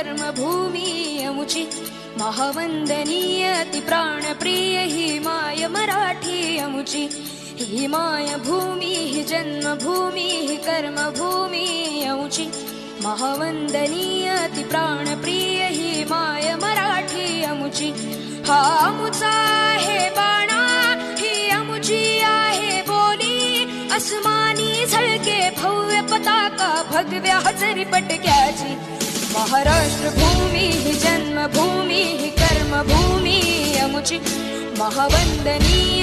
कर्मभूमी अमुची महावंदनीय ती प्राणप्रिय ही माय मराठी अमुची ही माय भूमी ही जन्मभूमी ही कर्मभूमी अमुची महावंदनीय ती प्राणप्रिय ही माय मराठी अमुची हा अमुचा आहे बाणा ही अमुची आहे बोली अस्मानी झळके भव्य पताका भगव्या हजरी पटक्याची महाराष्ट्रभूमिः जन्मभूमिः कर्मभूमिः अमुचि महावन्दनीय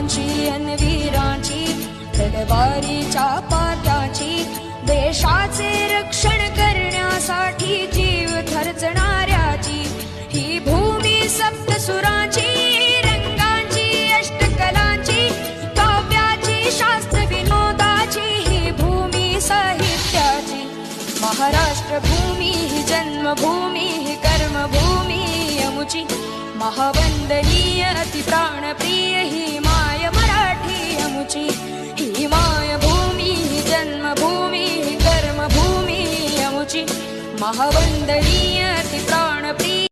योद्ध्यांची अन वीरांची तलवारीच्या पात्याची देशाचे रक्षण करण्यासाठी जीव खर्चणाऱ्याची ही भूमी सप्तसुराची रंगांची अष्टकलांची काव्याची शास्त्र विनोदाची ही भूमी जन्मभूमी ही कर्मभूमी अमुची महावंदनीय अति ಮಹವಂದನೀಯ ಪ್ರಾಣಪ್ರಿಯ